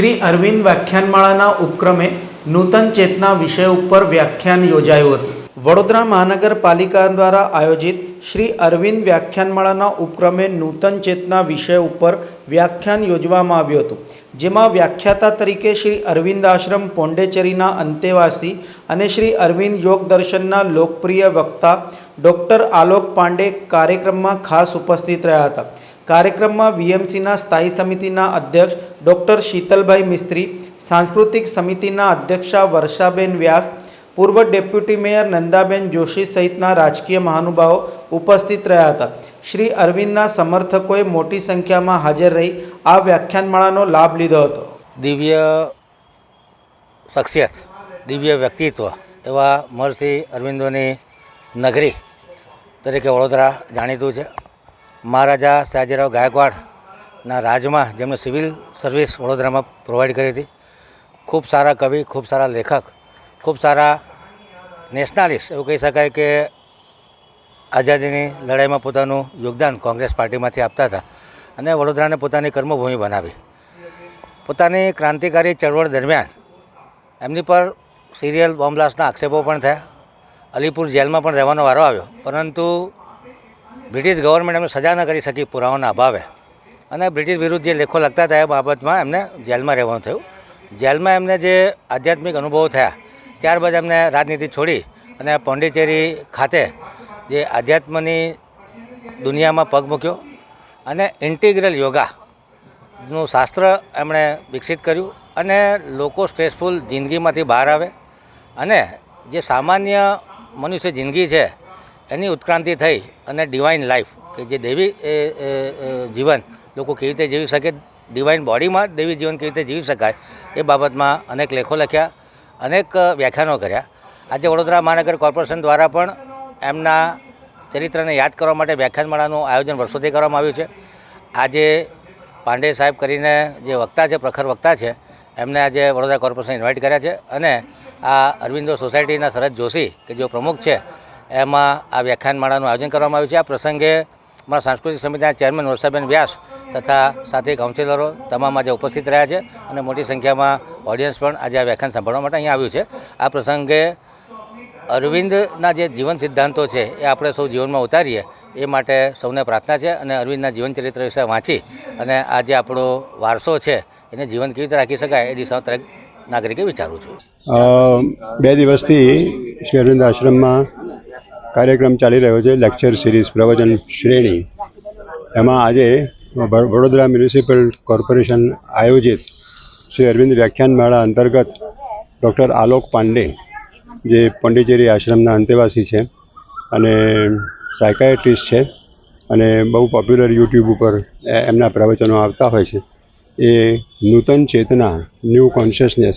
શ્રી અરવિંદ વ્યાખ્યાનમાળાના ઉપક્રમે નૂતન ચેતના વિષય ઉપર વ્યાખ્યાન યોજાયું હતું. વડોદરા મહાનગરપાલિકા દ્વારા આયોજિત શ્રી અરવિંદ વ્યાખ્યાનમાળાના ઉપક્રમે નૂતન ચેતના વિષય ઉપર વ્યાખ્યાન યોજવામાં આવ્યું હતું. જેમાં વ્યાખ્યાતા તરીકે શ્રી અરવિંદ આશ્રમ પોંડેચેરીના અંતેવાસી અને શ્રી અરવિંદ યોગ દર્શનના લોકપ્રિય વક્તા ડૉક્ટર આલોક પાંડે કાર્યક્રમમાં ખાસ ઉપસ્થિત રહ્યા હતા. કાર્યક્રમમાં વીએમસીના સ્થાયી સમિતિના અધ્યક્ષ ડૉક્ટર શીતલભાઈ મિસ્ત્રી, સાંસ્કૃતિક સમિતિના અધ્યક્ષા વર્ષાબેન વ્યાસ, પૂર્વ ડેપ્યુટી મેયર નંદાબેન જોશી સહિતના રાજકીય મહાનુભાવો ઉપસ્થિત રહ્યા હતા. શ્રી અરવિંદના સમર્થકોએ મોટી સંખ્યામાં હાજર રહી આ વ્યાખ્યાનમાળાનો લાભ લીધો હતો. દિવ્ય શખ્સિયત, દિવ્ય વ્યક્તિત્વ એવા મહર્ષિ અરવિંદોની નગરી તરીકે વડોદરા જાણીતું છે. મહારાજા સયાજીરાવ ગાયકવાડના રાજમાં જેમણે સિવિલ સર્વિસ વડોદરામાં પ્રોવાઈડ કરી હતી. ખૂબ સારા કવિ, ખૂબ સારા લેખક, ખૂબ સારા નેશનાલિસ્ટ એવું કહી શકાય કે આઝાદીની લડાઈમાં પોતાનું યોગદાન કોંગ્રેસ પાર્ટીમાંથી આપતા હતા અને વડોદરાને પોતાની કર્મભૂમિ બનાવી. પોતાની ક્રાંતિકારી ચળવળ દરમિયાન એમની પર સિરિયલ બોમ્બલાસ્ટના આક્ષેપો પણ થયા. અલીપુર જેલમાં પણ રહેવાનો વારો આવ્યો. પરંતુ બ્રિટિશ ગવર્મેન્ટ એમને સજા ન કરી શકી પુરાવાના અભાવે. અને બ્રિટિશ વિરુદ્ધ જે લેખો લખતા હતા એ બાબતમાં એમને જેલમાં રહેવાનું થયું. જેલમાં એમને જે આધ્યાત્મિક અનુભવો થયા, ત્યારબાદ એમને રાજનીતિ છોડી અને પોંડિચેરી ખાતે જે આધ્યાત્મની દુનિયામાં પગ મૂક્યો અને ઇન્ટિગ્રલ યોગાનું શાસ્ત્ર એમણે વિકસિત કર્યું અને લોકો સ્ટ્રેસફુલ જિંદગીમાંથી બહાર આવે. અને જે સામાન્ય મનુષ્ય જિંદગી છે એની ઉત્ક્રાંતિ થઈ અને ડિવાઇન લાઈફ કે જે દેવી જીવન લોકો કેવી રીતે જીવી શકે ડિવાઇન બોડીમાં દેવી જીવન કેવી રીતે જીવી શકાય, એ બાબતમાં અનેક લેખો લખ્યા, અનેક વ્યાખ્યાનો કર્યા. આજે વડોદરા મહાનગર કોર્પોરેશન દ્વારા પણ એમના ચરિત્રને યાદ કરવા માટે વ્યાખ્યાનમાળાનું આયોજન વર્ષોથી કરવામાં આવ્યું છે. આજે પાંડે સાહેબ કરીને જે વક્તા છે, પ્રખર વક્તા છે, એમને આજે વડોદરા કોર્પોરેશન ઇન્વાઇટ કર્યા છે અને આ અરવિંદો સોસાયટીના શરદ જોશી, કે જે પ્રમુખ છે એમાં આ વ્યાખ્યાનમાળાનું આયોજન કરવામાં આવ્યું છે. આ પ્રસંગે અમારા સાંસ્કૃતિક સમિતિના ચેરમેન વર્ષાબેન વ્યાસ તથા સાથે કાઉન્સિલરો તમામ આજે ઉપસ્થિત રહ્યા છે અને મોટી સંખ્યામાં ઓડિયન્સ પણ આજે આ વ્યાખ્યાન સાંભળવા માટે અહીંયા આવ્યું છે. આ પ્રસંગે અરવિંદના જે જીવન સિદ્ધાંતો છે એ આપણે સૌ જીવનમાં ઉતારીએ એ માટે સૌને પ્રાર્થના છે અને અરવિંદના જીવન ચરિત્ર વિશે વાંચી અને આ જે આપણો વારસો છે એને જીવન કેવી રીતે રાખી શકાય એ દિશામાં દરેક નાગરિકે વિચારવું છું. બે દિવસથી શ્રી અરવિંદ આશ્રમમાં કાર્યક્રમ ચાલી રહ્યો છે લેક્ચર સિરીઝ પ્રવચન શ્રેણી. એમાં આજે વડોદરા મ્યુનિસિપલ કોર્પોરેશન આયોજિત શ્રી અરવિંદ વ્યાખ્યાનમાળા અંતર્ગત ડૉક્ટર આલોક પાંડે, જે પોંડિચેરી આશ્રમના અંતેવાસી છે અને સાયકાયટ્રિસ્ટ છે અને બહુ પોપ્યુલર યુટ્યુબ ઉપર એમના પ્રવચનો આવતા હોય છે. એ નૂતન ચેતના ન્યૂ કોન્શિયસનેસ